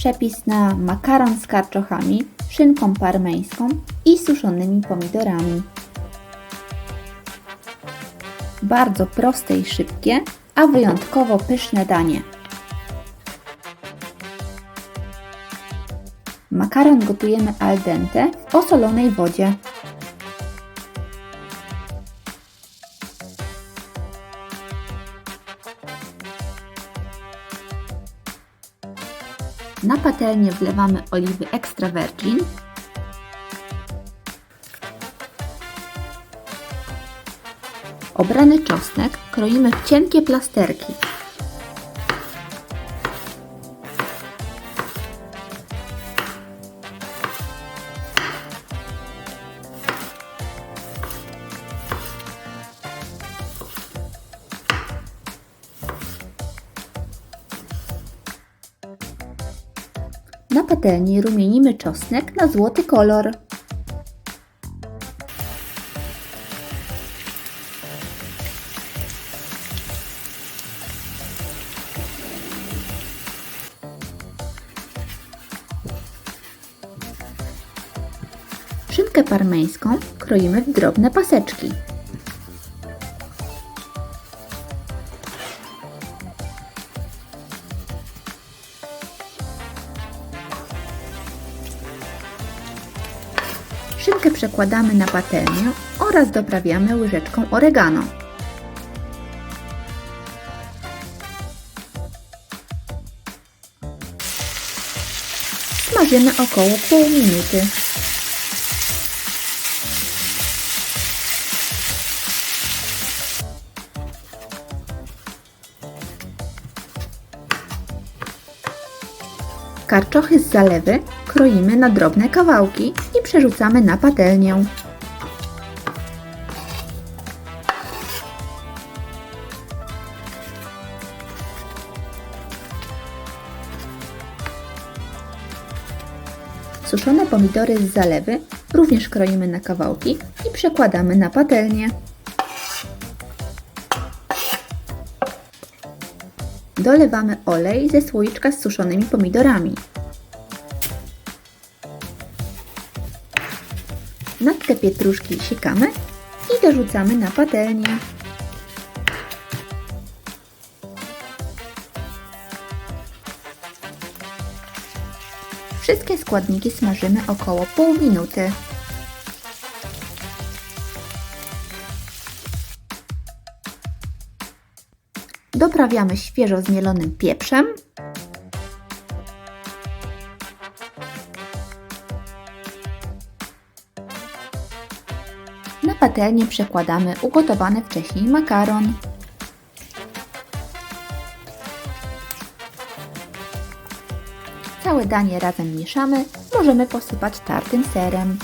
przepis na makaron z karczochami, szynką parmeńską i suszonymi pomidorami. Bardzo proste i szybkie, a wyjątkowo pyszne danie. Makaron gotujemy al dente w osolonej wodzie. Na patelnię wlewamy oliwy extra virgin. Obrany czosnek kroimy w cienkie plasterki. Na patelni rumienimy czosnek na złoty kolor. Szynkę parmeńską kroimy w drobne paseczki. Szynkę przekładamy na patelnię oraz doprawiamy łyżeczką oregano. Smażymy około pół minuty. Karczochy z zalewy kroimy na drobne kawałki i przerzucamy na patelnię. Suszone pomidory z zalewy również kroimy na kawałki i przekładamy na patelnię. Dolewamy olej ze słoiczka z suszonymi pomidorami. Natkę pietruszki sikamy i dorzucamy na patelnię. Wszystkie składniki smażymy około pół minuty. Doprawiamy świeżo zmielonym pieprzem. Na patelnię przekładamy ugotowany wcześniej makaron. Całe danie razem mieszamy, możemy posypać tartym serem.